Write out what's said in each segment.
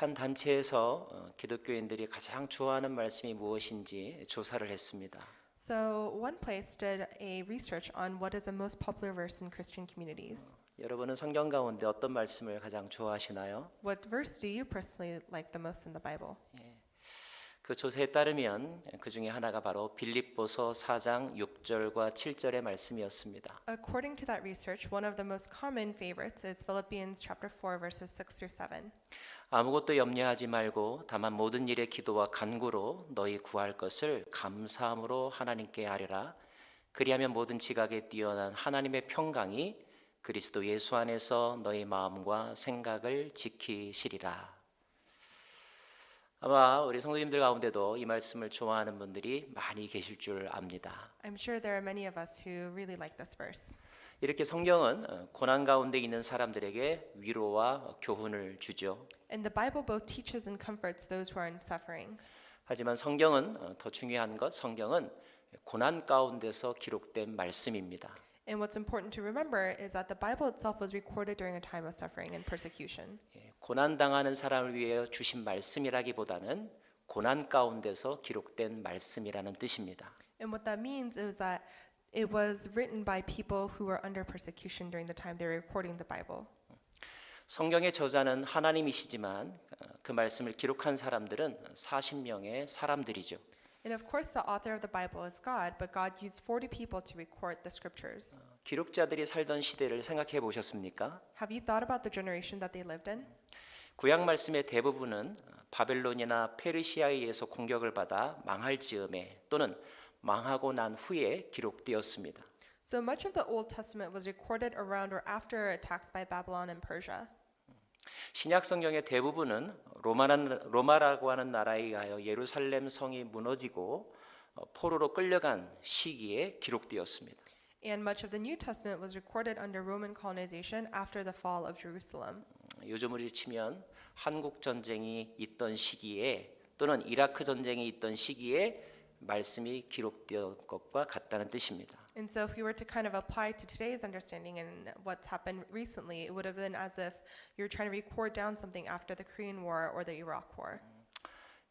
한 단체에서 어, 기독교인들이 가장 좋아하는 말씀이 무엇인지 조사를 했습니다. So, one place did a research on what is the most popular verse in Christian communities. 여러분은 성경 가운데 어떤 말씀을 가장 좋아하시나요? What verse do you personally like the most in the Bible? 그 조사에 따르면 그 중에 하나가 바로 빌립보서 4장 6절과 7절의 말씀이었습니다. According to that research, one of the most common favorites is Philippians chapter 4 verses 6 through 7. 아무것도 염려하지 말고 다만 모든 일에 기도와 간구로 너희 구할 것을 감사함으로 하나님께 아뢰라. 그리하면 모든 지각에 뛰어난 하나님의 평강이 그리스도 예수 안에서 너희 마음과 생각을 지키시리라. 아마 우리 성도님들 가운데도 이 말씀을 좋아하는 분들이 많이 계실 줄 압니다. I'm sure there are many of us who really like this verse. 이렇게 성경은 어, 고난 가운데 있는 사람들에게 위로와 교훈을 주죠. And the Bible both teaches and comforts those who are in suffering. 하지만 성경은 어, 더 중요한 것 성경은 고난 가운데서 기록된 말씀입니다. And what's important to remember is that the Bible itself was recorded during a time of suffering and persecution. 예, 고난 당하는 사람을 위해 주신 말씀이라기보다는 고난 가운데서 기록된 말씀이라는 뜻입니다. And what that means is that it was written by people who were under persecution during the time they were recording the Bible. 성경의 저자는 하나님이시지만 어, 그 말씀을 기록한 사람들은 40명의 사람들이죠. And of course, the author of the Bible is God, but God used 40 people to record the scriptures. 기록자들이 살던 시대를 생각해 보셨습니까? Have you thought about the generation that they lived in? 구약 말씀의 대부분은 바벨론이나 페르시아에 의해서 공격을 받아 망할 즈음에 또는 망하고 난 후에 기록되었습니다. So much of the Old Testament was recorded around or after attacks by Babylon and Persia. 신약 성경의 대부분은 로마라는, 로마라고 하는 나라에 의하여 예루살렘 성이 무너지고 어, 포로로 끌려간 시기에 기록되었습니다. And much of the New Testament was recorded under Roman colonization after the fall of Jerusalem. 요즘으로 치면 한국 전쟁이 있던 시기에 또는 이라크 전쟁이 있던 시기에 말씀이 기록되었 것과 같다는 뜻입니다. And so, if we were to kind of apply to today's understanding and what's happened recently, it would have been as if you're trying to record down something after the Korean War or the Iraq War.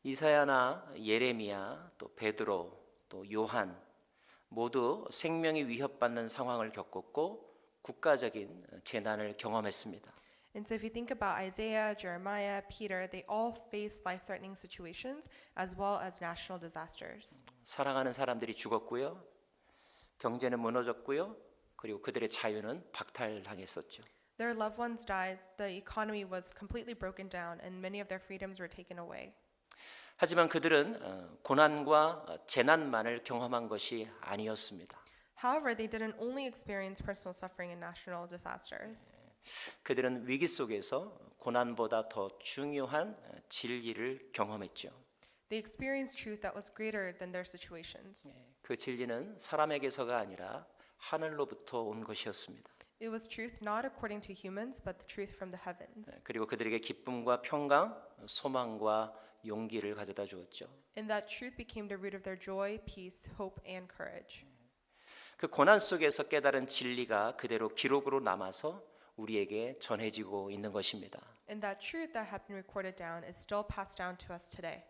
이사야나 예레미야 또 베드로 또 요한 모두 생명이 위협받는 상황을 겪었고 국가적인 재난을 경험했습니다. And so, if you think about Isaiah, Jeremiah, Peter, they all faced life threatening situations as well as national disasters. 사랑하는 사람들이 죽었고요. 경제는 무너졌고요. 그리고 그들의 자유는 박탈당했었죠. Their loved ones died, the economy was completely broken down, and many of their freedoms were taken away. 하지만 그들은 어, 고난과 어, 재난만을 경험한 것이 아니었습니다. However, they didn't only experience personal suffering and national disasters. 그들은 위기 속에서 고난보다 더 중요한 어, 진리를 경험했죠. They experienced truth that was greater than their situations. 그 진리는 사람에게서가 아니라 하늘로부터 온 것이었습니다. It was truth not according to humans, but the truth from the heavens. 그리고 그들에게 기쁨과 평강, 소망과 용기를 가져다 주었죠. And that truth became the root of their joy, peace, hope, and courage. 그 고난 속에서 깨달은 진리가 그대로 기록으로 남아서 우리에게 전해지고 있는 것입니다. And that truth that had been recorded down is still passed down to us today.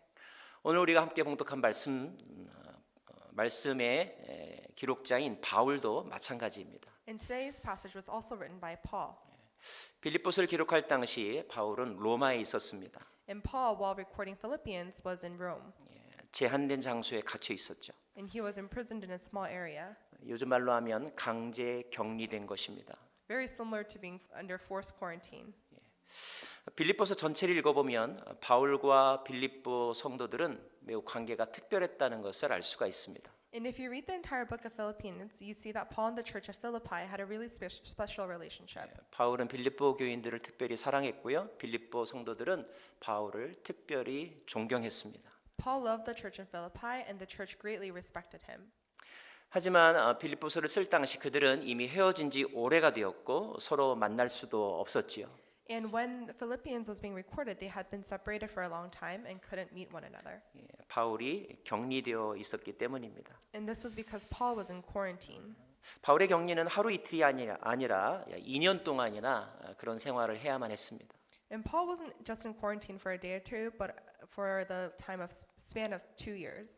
오늘 우리가 함께 봉독한 말씀 어, 말씀의 에, 기록자인 바울도 마찬가지입니다. And today's passage was also written by Paul. 빌립보서를 기록할 당시 바울은 로마에 있었습니다. And Paul, while recording Philippians, was in Rome. 예, 제한된 장소에 갇혀 있었죠. And he was imprisoned in a small area, 요즘 말로 하면 강제 격리된 것입니다. very similar to being under forced quarantine. 빌립보서 전체를 읽어보면 바울과 빌립보 성도들은 매우 관계가 특별했다는 것을 알 수가 있습니다. And if you read the entire book of Philippians, you see that Paul and the church of Philippi had a really spe- special relationship. 바울은 빌립보 교인들을 특별히 사랑했고요. 빌립보 성도들은 바울을 특별히 존경했습니다. Paul loved the church in Philippi, and the church greatly respected him. 하지만 어, 빌립보서를 쓸 당시 그들은 이미 헤어진 지 오래가 되었고 서로 만날 수도 없었지요. And when Philippians was being recorded, they had been separated for a long time and couldn't meet one another. 예, 바울이 격리되어 있었기 때문입니다. And this was because Paul was in quarantine. 바울의 격리는 하루 이틀이 아니라, 아니라 2년 동안이나 어, 그런 생활을 해야만 했습니다. And Paul wasn't just in quarantine for a day or two, but for the time of span of two years.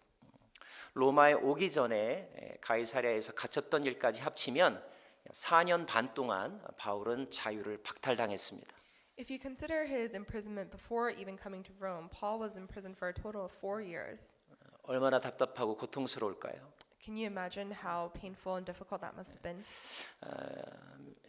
로마에 오기 전에 에, 가이사랴에서 갇혔던 일까지 합치면 4년 반 동안 바울은 자유를 박탈당했습니다. If you consider his imprisonment before even coming to Rome, Paul was in prison for a total of four years. 얼마나 답답하고 고통스러울까요? Can you imagine how painful and difficult that must have been?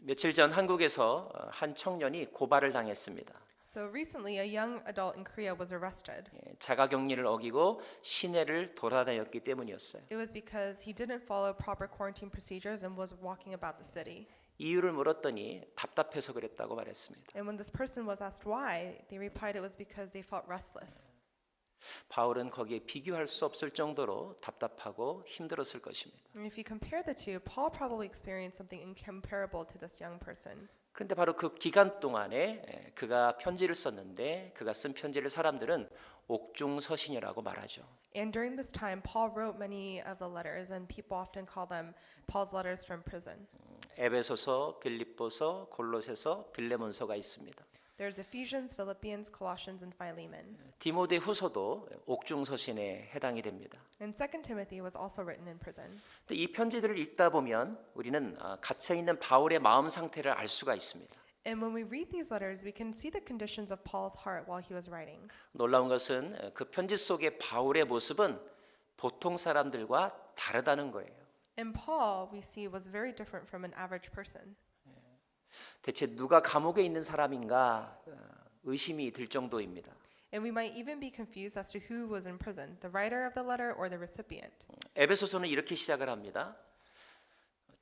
며칠 전 한국에서 어, 한 청년이 고발을 당했습니다. So recently, a young adult in Korea was arrested. 예, 자가격리를 어기고 시내를 돌아다녔기 때문이었어요. It was because he didn't follow proper quarantine procedures and was walking about the city. 이유를 물었더니 답답해서 그랬다고 말했습니다. And when this person was asked why, they replied it was because they felt restless. 바울은 거기에 비교할 수 없을 정도로 답답하고 힘들었을 것입니다. And if you compare the two, Paul probably experienced something incomparable to this young person. 그런데 바로 그 기간 동안에 에, 그가 편지를 썼는데 그가 쓴 편지를 사람들은 옥중서신이라고 말하죠. And during this time, Paul wrote many of the letters, and people often call them Paul's letters from prison. 에베소서, 빌립보서, 골로새서, 빌레몬서가 있습니다. There's Ephesians, Philippians, Colossians, and Philemon. 디모데 후서도 옥중서신에 해당이 됩니다. And 2 Timothy was also written in prison. 근데 이 편지들을 읽다 보면 우리는 아, 갇혀 있는 바울의 마음 상태를 알 수가 있습니다. And when we read these letters, we can see the conditions of Paul's heart while he was writing. 놀라운 것은 어, 그 편지 속의 바울의 모습은 보통 사람들과 다르다는 거예요. And Paul, we see, was very different from an average person. 대체 누가 감옥에 있는 사람인가 어, 의심이 들 정도입니다. And we might even be confused as to who was in prison, the writer of the letter or the recipient. 에베소서는 이렇게 시작을 합니다.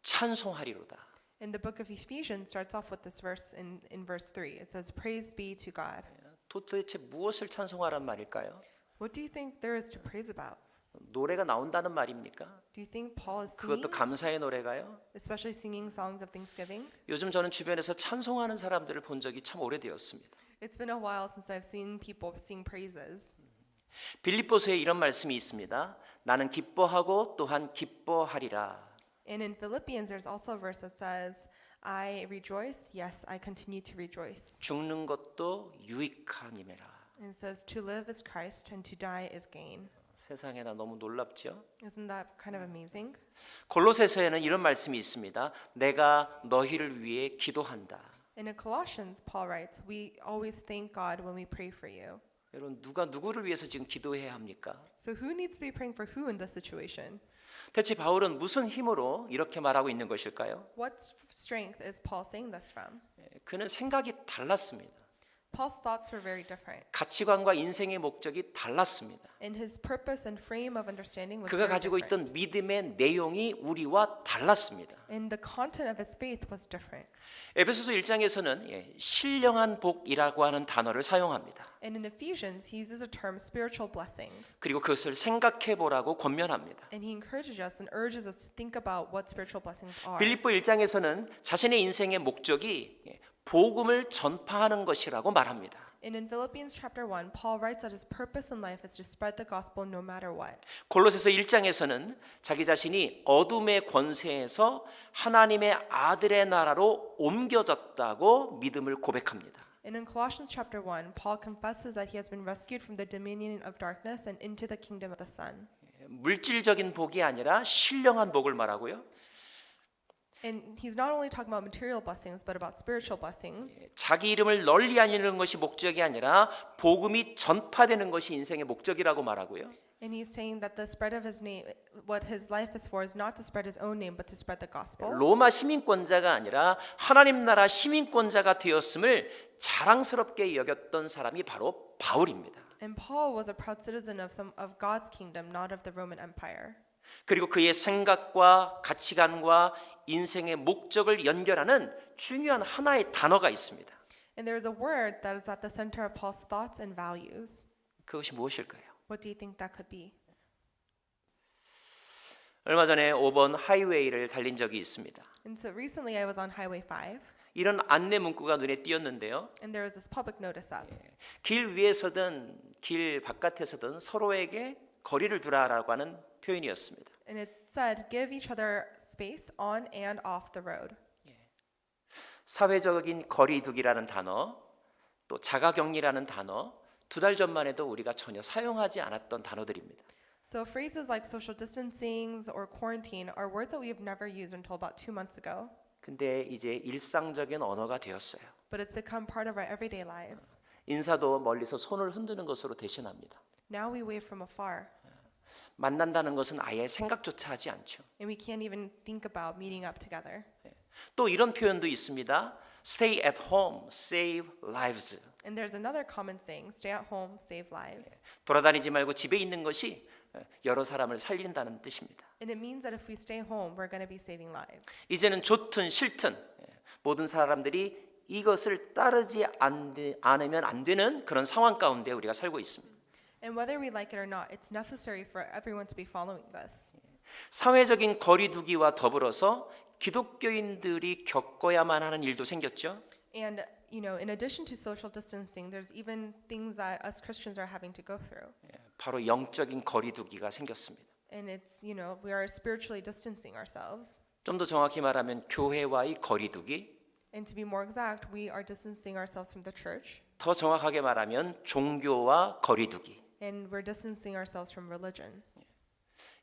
찬송하리로다. In the book of Ephesians starts off with this verse in, in verse 3. It says, Praise be to God. 도대체 무엇을 찬송하란 말일까요? What do you think there is to praise about? 노래가 나온다는 말입니까? Do you think Paul is singing, 그것도 감사의 노래가요? especially singing songs of thanksgiving? 요즘 저는 주변에서 찬송하는 사람들을 본 적이 참 오래되었습니다. It's been a while since I've seen people sing praises. 빌립보서에 이런 말씀이 있습니다. 나는 기뻐하고 또한 기뻐하리라. And in Philippians, there's also a verse that says, I rejoice, yes, I continue to rejoice. 죽는 것도 유익하니라. And it says, To live is Christ and to die is gain. 세상에나 너무 놀랍죠? Isn't that kind of amazing? 골로새서에는 이런 말씀이 있습니다. 내가 너희를 위해 기도한다. In Colossians, Paul writes, We always thank God when we pray for you. 여러분 누가 누구를 위해서 지금 기도해야 합니까? So who needs to be praying for who in this situation? 대체 바울은 무슨 힘으로 이렇게 말하고 있는 것일까요? What strength is Paul saying this from? 예, 그는 생각이 달랐습니다. Paul's thoughts were very different, 가치관과 인생의 목적이 달랐습니다. and his purpose and frame of understanding was 그가 very 가지고 different. 있던 믿음의 내용이 우리와 달랐습니다. And the content of his faith was different. 에베소서 1장에서는 예, 신령한 복이라고 하는 단어를 사용합니다. And in Ephesians, he uses a term spiritual blessing, 그리고 그것을 생각해 보라고 권면합니다. and he encourages us and urges us to think about what spiritual blessings are. 빌립보 1장에서는 자신의 인생의 목적이 예, 복음을 전파하는 것이라고 말합니다. And in Philippians chapter 1, Paul writes that his purpose in life is to spread the gospel no matter what. 골로새서 1장에서는 자기 자신이 어둠의 권세에서 하나님의 아들의 나라로 옮겨졌다고 믿음을 고백합니다. And in Colossians chapter 1, Paul confesses that he has been rescued from the dominion of darkness and into the kingdom of the Son. 물질적인 복이 아니라 신령한 복을 말하고요. And he's not only talking about material blessings, but about spiritual blessings. 자기 이름을 널리 알리는 것이 목적이 아니라 복음이 전파되는 것이 인생의 목적이라고 말하고요. And he's saying that the spread of his name, what his life is for, is not to spread his own name, but to spread the gospel. 로마 시민권자가 아니라 하나님 나라 시민권자가 되었음을 자랑스럽게 여겼던 사람이 바로 바울입니다. And Paul was a proud citizen of some of God's kingdom, not of the Roman Empire. 그리고 그의 생각과 가치관과 인생의 목적을 연결하는 중요한 하나의 단어가 있습니다. And there is a word that is at the center of Paul's thoughts and values. 그것이 무엇일까요? What do you think that could be? 얼마 전에 5번 하이웨이를 달린 적이 있습니다. And so recently I was on Highway 5, 이런 안내 문구가 눈에 띄었는데요. and there was this public notice up. 길 위에서든 길 바깥에서든 서로에게 거리를 두라라고 하는 표현이었습니다. And it said, give each other space on and off the road. 사회적인 거리두기라는 단어, 또 자가격리라는 단어 두 달 전만 해도 우리가 전혀 사용하지 않았던 단어들입니다. So phrases like social distancing or quarantine are words that we have never used until about two months ago, 근데 이제 일상적인 언어가 되었어요. but it's become part of our everyday lives. 인사도 멀리서 손을 흔드는 것으로 대신합니다. Now we wave from afar, 만난다는 것은 아예 생각조차 하지 않죠. and we can't even think about meeting up together. 또 이런 표현도 있습니다. Stay at home, save lives. And there's another common saying stay at home, save lives. 돌아다니지 말고 집에 있는 것이 여러 사람을 살린다는 뜻입니다. And it means that if we stay home, we're going to be saving lives. 이제는 좋든 싫든 모든 사람들이 이것을 따르지 않으면 안 되는 그런 상황 가운데 우리가 살고 있습니다. And whether we like it or not, it's necessary for everyone to be following this. 사회적인 거리두기와 더불어서 기독교인들이 겪어야만 하는 일도 생겼죠. And you know, in addition to social distancing, there's even things that us Christians are having to go through. 예, 바로 영적인 거리두기가 생겼습니다. And it's, you know, we are spiritually distancing ourselves. 좀 더 정확히 말하면 교회와의 거리두기, And to be more exact, we are distancing ourselves from the church 더 정확하게 말하면 종교와 거리두기. And we're distancing ourselves from religion.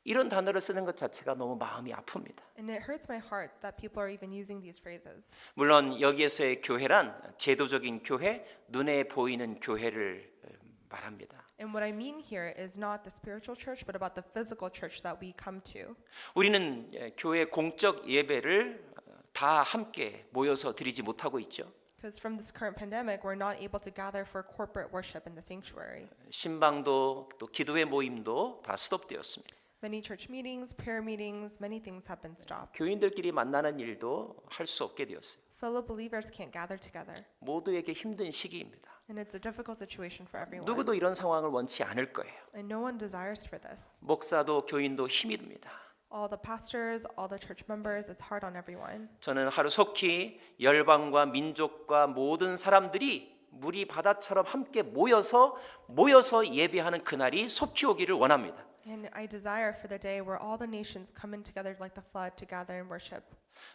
이런 단어를 쓰는 것 자체가 너무 마음이 아픕니다. And it hurts my heart that people are even using these phrases. 물론 여기에서의 교회란 제도적인 교회, 눈에 보이는 교회를 어, 말합니다. And what I mean here is not the spiritual church, but about the physical church that we come to. 우리는 예, 교회 공적 예배를 어, 다 함께 모여서 드리지 못하고 있죠. Because from this current pandemic, we're not able to gather for corporate worship in the sanctuary. 신방도 또 기도회 모임도 다 스톱되었습니다. Many church meetings, prayer meetings, many things have been stopped. 교인들끼리 만나는 일도 할 수 없게 되었어요. Fellow believers can't gather together, 모두에게 힘든 시기입니다. and it's a difficult situation for everyone. 누구도 이런 상황을 원치 않을 거예요. And no one desires for this. 목사도 교인도 힘이 듭니다. All the pastors, all the church members, it's hard on everyone. 저는 하루 속히 열방과 민족과 모든 사람들이 물이 바다처럼 함께 모여서 모여서 예배하는 그날이 속히 오기를 원합니다. And I desire for the day where all the nations come in together like the flood to gather and worship.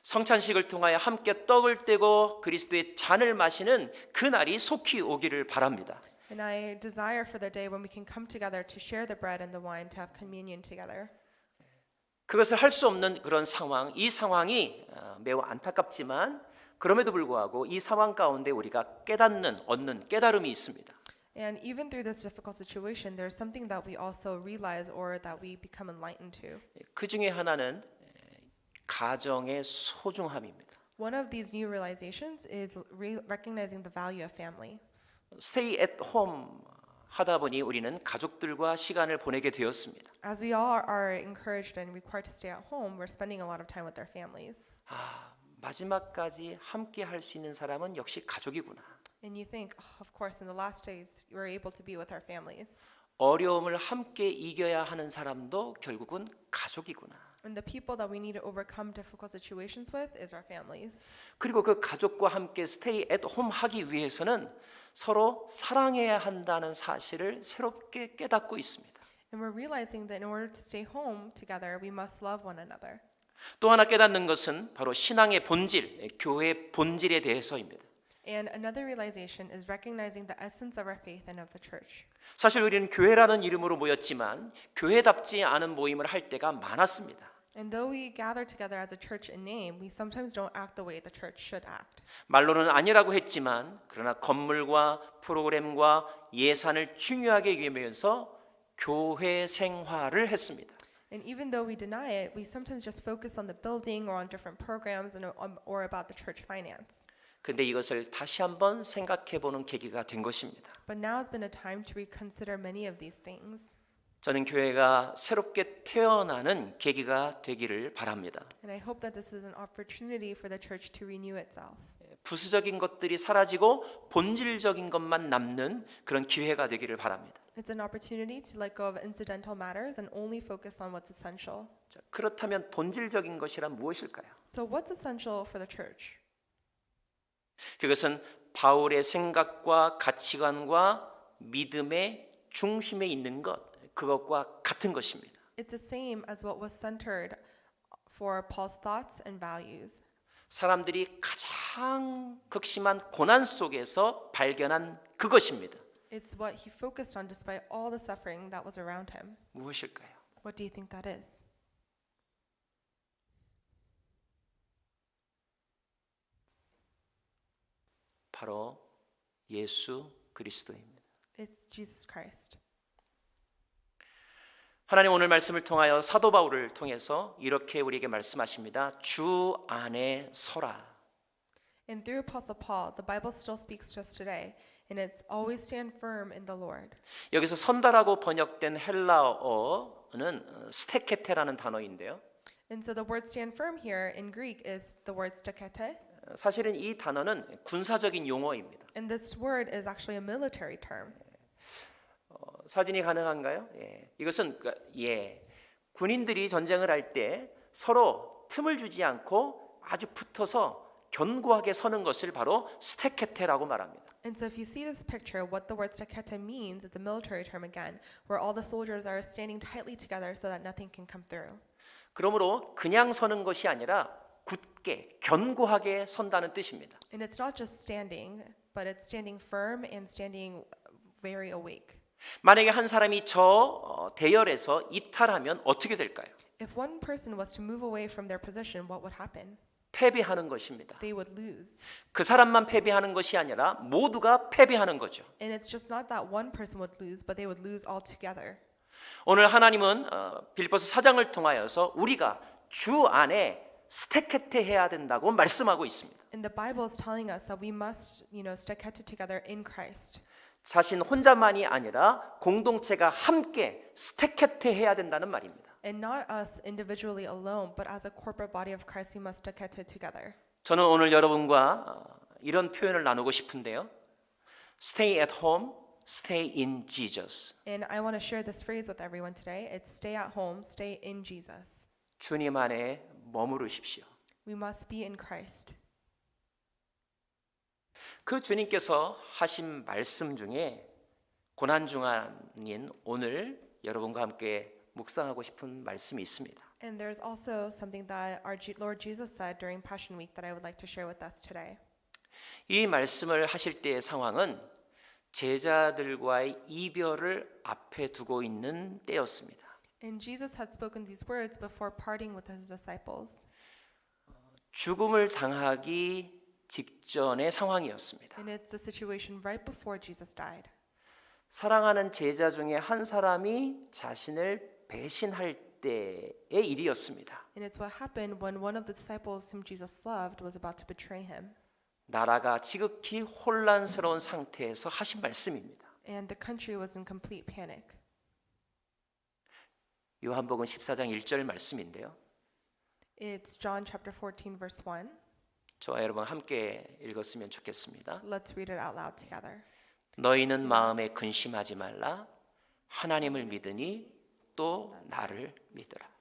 성찬식을 통하여 함께 떡을 떼고 그리스도의 잔을 마시는 그날이 속히 오기를 바랍니다. And I desire for the day when we can come together to share the bread and the wine to have communion together. 그것을 할 수 없는 그런 상황, 이 상황이 어, 매우 안타깝지만 그럼에도 불구하고 이 상황 가운데 우리가 깨닫는 얻는 깨달음이 있습니다. And even through this difficult situation, there's something that we also realize or that we become enlightened to. 그 중에 하나는 에, 가정의 소중함입니다. One of these new realizations is re- recognizing the value of family. Stay at home 하다 보니 우리는 가족들과 시간을 보내게 되었습니다. As we all are encouraged and required to stay at home, we're spending a lot of time with our families. 아, 마지막까지 함께 할 수 있는 사람은 역시 가족이구나. And you think, oh, of course, in the last days, we're able to be with our families. 어려움을 함께 이겨야 하는 사람도 결국은 가족이구나. And the people that we need to overcome difficult situations with is our families. 그리고 그 가족과 함께 스테이 앳홈 하기 위해서는 서로 사랑해야 한다는 사실을 새롭게 깨닫고 있습니다. And we're realizing that in order to stay home together, we must love one another. 또 하나 깨닫는 것은 바로 신앙의 본질, 교회의 본질에 대해서입니다. And another realization is recognizing the essence of our faith and of the church. 사실 우리는 교회라는 이름으로 모였지만 교회답지 않은 모임을 할 때가 많았습니다. And though we gather together as a church in name, we sometimes don't act the way the church should act. 말로는 아니라고 했지만 그러나 건물과 프로그램과 예산을 중요하게 여기면서 교회 생활을 했습니다. And even though we deny it, we sometimes just focus on the building or on different programs and, um, or about the church finance. 근데 이것을 다시 한번 생각해 보는 계기가 된 것입니다. But now has been a time to reconsider many of these things. 저는 교회가 새롭게 태어나는 계기가 되기를 바랍니다. And I hope that this is an opportunity for the church to renew itself. 부수적인 것들이 사라지고 본질적인 것만 남는 그런 기회가 되기를 바랍니다. It's an opportunity to let go of incidental matters and only focus on what's essential. 자, 그렇다면 본질적인 것이란 무엇일까요? So, what's essential for the church? 그것은 바울의 생각과 가치관과 믿음의 중심에 있는 것, 그것과 같은 것입니다. It's the same as what was centered for Paul's thoughts and values. 사람들이 가장 극심한 고난 속에서 발견한 그것입니다. It's what he focused on despite all the suffering that was around him. 무엇일까요? What do you think that is? 바로 예수 그리스도입니다. It's Jesus Christ. 하나님 오늘 말씀을 통하여 사도 바울을 통해서 이렇게 우리에게 말씀하십니다. 주 안에 서라. And through Apostle Paul, the Bible still speaks to us today, and it's always stand firm in the Lord. 여기서 선다라고 번역된 헬라어는 스테케테라는 단어인데요. And so the word stand firm here in Greek is the word stakete, 사실은 이 단어는 군사적인 용어입니다. and this word is actually a military term. 어, 사진이 가능한가요? 예. 이것은 그- 예. 군인들이 전쟁을 할 때 서로 틈을 주지 않고 아주 붙어서 견고하게 서는 것을 바로 스테케테라고 말합니다. And so if you see this picture, what the word stakete means, it's a military term again, where all the soldiers are standing tightly together so that nothing can come through. 그러므로 그냥 서는 것이 아니라 굳게 견고하게 선다는 뜻입니다. And it's not just standing, but it's standing firm and standing very awake. 만약에 한 사람이 저 어, 대열에서 이탈하면 어떻게 될까요? If one person was to move away from their position, what would happen? 패배하는 것입니다. They would lose. 그 사람만 패배하는 것이 아니라 모두가 패배하는 거죠. And it's just not that one person would lose, but they would lose altogether. 오늘 하나님은 어, 빌보스 사장을 통하여서 우리가 주 안에 스테케테 해야 된다고 말씀하고 있습니다. And the Bible is telling us that we must, you know, stakete together in Christ. 자신 혼자만이 아니라 공동체가 함께 스테케테 해야 된다는 말입니다. And not us individually alone, but as a corporate body of Christ, we must stakete together. 저는 오늘 여러분과 어, 이런 표현을 나누고 싶은데요. Stay at home, stay in Jesus. And I want to share this phrase with everyone today. It's stay at home, stay in Jesus. 주님 안에 머무르십시오. We must be in Christ. 그 주님께서 하신 말씀 중에 고난 중간인 오늘 여러분과 함께 묵상하고 싶은 말씀이 있습니다. And there's also something that our Lord Jesus said during Passion Week that I would like to share with us today. 이 말씀을 하실 때의 상황은 제자들과의 이별을 앞에 두고 있는 때였습니다. And Jesus had spoken these words before parting with his disciples. 죽음을 당하기 직전의 상황이었습니다. And it's a situation right before Jesus died. 사랑하는 제자 중에 한 사람이 자신을 배신할 때의 일이었습니다. And it's what happened when one of the disciples whom Jesus loved was about to betray him. 나라가 지극히 혼란스러운 상태에서 하신 말씀입니다. And the country was in complete panic. 요한복음 14장 1절 말씀인데요. It's John chapter 14, verse 1. 저와 여러분 함께 읽었으면 좋겠습니다. Let's read it out loud together. 너희는 마음에 근심하지 말라. 하나님을 믿으니 또 나를 믿으라.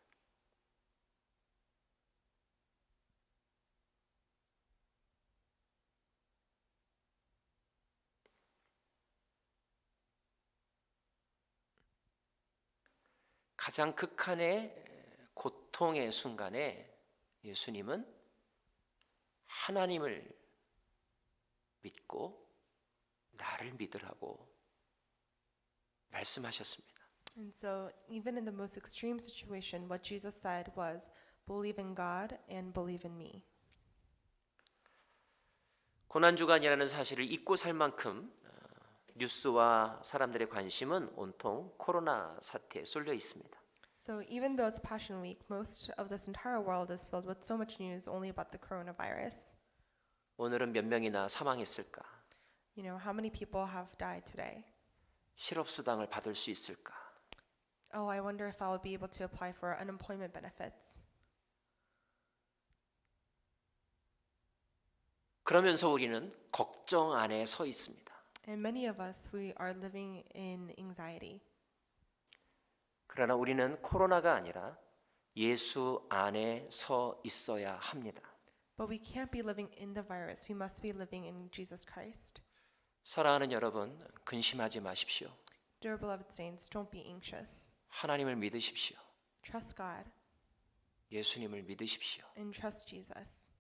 가장 극한의 고통의 순간에 예수님은 하나님을 믿고 나를 믿으라고 말씀하셨습니다. And so, even in the most extreme situation, what Jesus said was, Believe in God and believe in me. 고난 주간이라는 사실을 잊고 살 만큼 어, 뉴스와 사람들의 관심은 온통 코로나 사태에 쏠려 있습니다. So, even though it's Passion Week, most of this entire world is filled with so much news only about the coronavirus. 오늘은 몇 명이나 사망했을까? You know, how many people have died today? 실업 수당을 받을 수 있을까? Oh, I wonder if I will be able to apply for unemployment benefits. 그러면서 우리는 걱정 안에 서 있습니다. And many of us, we are living in anxiety. 그러나 우리는 코로나가 아니라 예수 안에 서 있어야 합니다. But we can't be living in the virus. We must be living in Jesus Christ. 사랑하는 여러분, 근심하지 마십시오. Dear beloved saints, don't be anxious. 하나님을 믿으십시오. Trust God 예수님을 믿으십시오. and trust Jesus.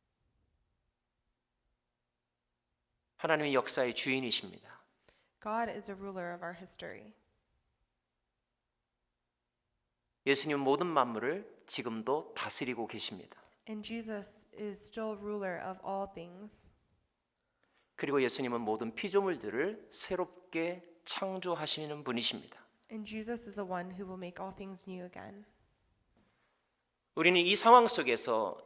하나님은 역사의 주인이십니다. God is a ruler of our history. 예수님은 모든 만물을 지금도 다스리고 계십니다. And Jesus is still ruler of all things. 그리고 예수님은 모든 피조물들을 새롭게 창조하시는 분이십니다. And Jesus is the one who will make all things new again. 우리는 이 상황 속에서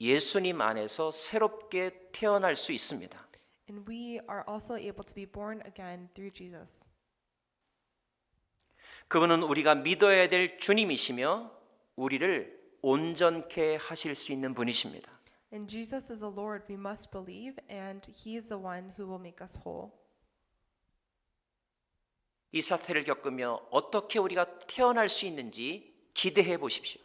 예수님 안에서 새롭게 태어날 수 있습니다. And we are also able to be born again through Jesus. 그분은 우리가 믿어야 될 주님이시며 우리를 온전케 하실 수 있는 분이십니다. And Jesus is the Lord we must believe, and He is the one who will make us whole. 이 사태를 겪으며 어떻게 우리가 태어날 수 있는지 기대해 보십시오.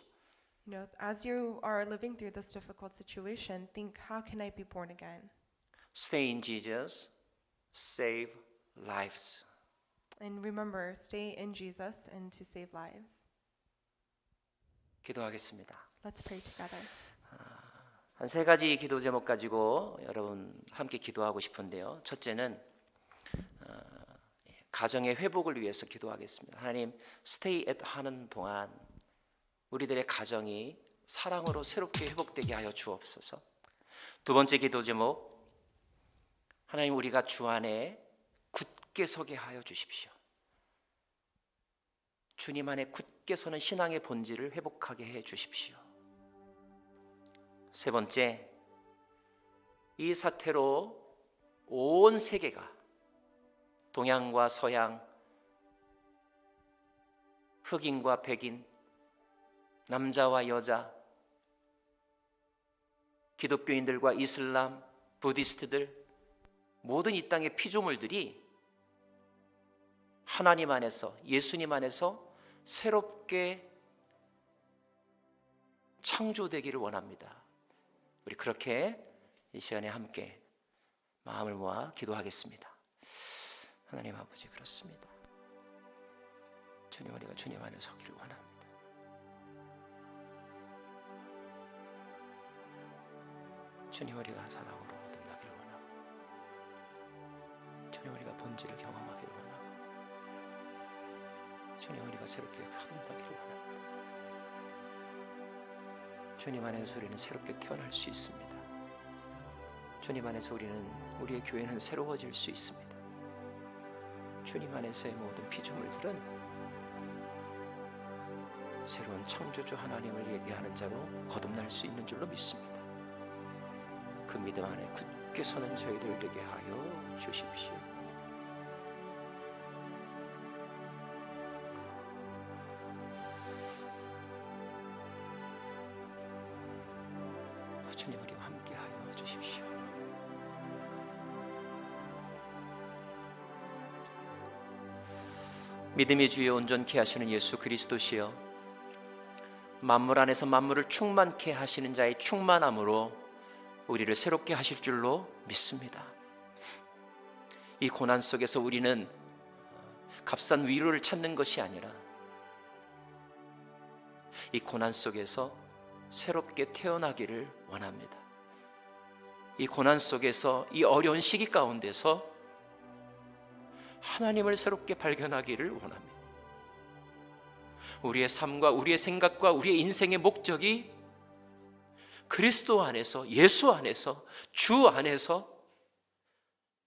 You know, as you are living through this difficult situation, think, how can I be born again? Stay in Jesus, save lives. And remember, stay in Jesus and to save lives. 기도하겠습니다. Let's pray together. 한 세 가지 기도 제목 가지고 여러분 함께 기도하고 싶은데요. 첫째는 어, 가정의 회복을 위해서 기도하겠습니다. 하나님, 스테이 앳 하는 동안 우리들의 가정이 사랑으로 새롭게 회복되게 하여 주옵소서. 두 번째 기도 제목 하나님 우리가 주 안에 굳게 서게 하여 주십시오. 주님 안에 굳게 서는 신앙의 본질을 회복하게 해 주십시오. 세 번째, 이 사태로 온 세계가 동양과 서양, 흑인과 백인, 남자와 여자, 기독교인들과 이슬람, 부디스트들, 모든 이 땅의 피조물들이 하나님 안에서, 예수님 안에서 새롭게 창조되기를 원합니다. 우리 그렇게 이 시간에 함께 마음을 모아 기도하겠습니다. 하나님 아버지 그렇습니다. 주님 우리가 주님 안에 서기를 원합니다. 주님 우리가 사랑으로 거듭나기를 원하고 주님 우리가 본질을 경험하기를 원하고 주님 우리가 새롭게 거듭나기를 원합니다. 주님 안에서 우리는 새롭게 태어날 수 있습니다. 주님 안에서 우리는 우리의 교회는 새로워질 수 있습니다. 주님 안에서의 모든 피조물들은 새로운 창조주 하나님을 예비하는 자로 거듭날 수 있는 줄로 믿습니다. 그 믿음 안에 굳게 서는 저희들 되게 하여 주십시오. 믿음의 주에 온전케 하시는 예수 그리스도시여 만물 안에서 만물을 충만케 하시는 자의 충만함으로 우리를 새롭게 하실 줄로 믿습니다. 이 고난 속에서 우리는 값싼 위로를 찾는 것이 아니라 이 고난 속에서 새롭게 태어나기를 원합니다. 이 고난 속에서 이 어려운 시기 가운데서 하나님을 새롭게 발견하기를 원합니다. 우리의 삶과 우리의 생각과 우리의 인생의 목적이 그리스도 안에서 예수 안에서 주 안에서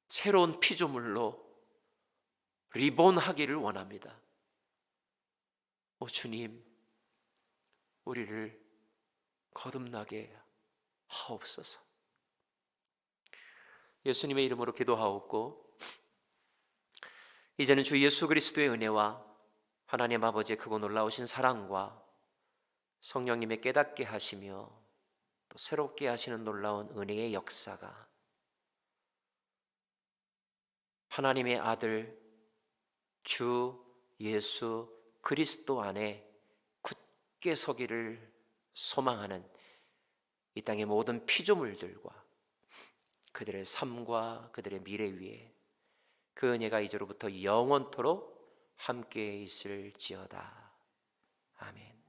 새로운 피조물로 리본하기를 원합니다. 오 주님, 우리를 거듭나게 하옵소서. 예수님의 이름으로 기도하옵고 이제는 주 예수 그리스도의 은혜와 하나님 아버지의 크고 놀라우신 사랑과 성령님의 깨닫게 하시며 또 새롭게 하시는 놀라운 은혜의 역사가 하나님의 아들 주 예수 그리스도 안에 굳게 서기를 소망하는 이 땅의 모든 피조물들과 그들의 삶과 그들의 미래 위에 그 은혜가 이제로부터 영원토록 함께 있을지어다. 아멘.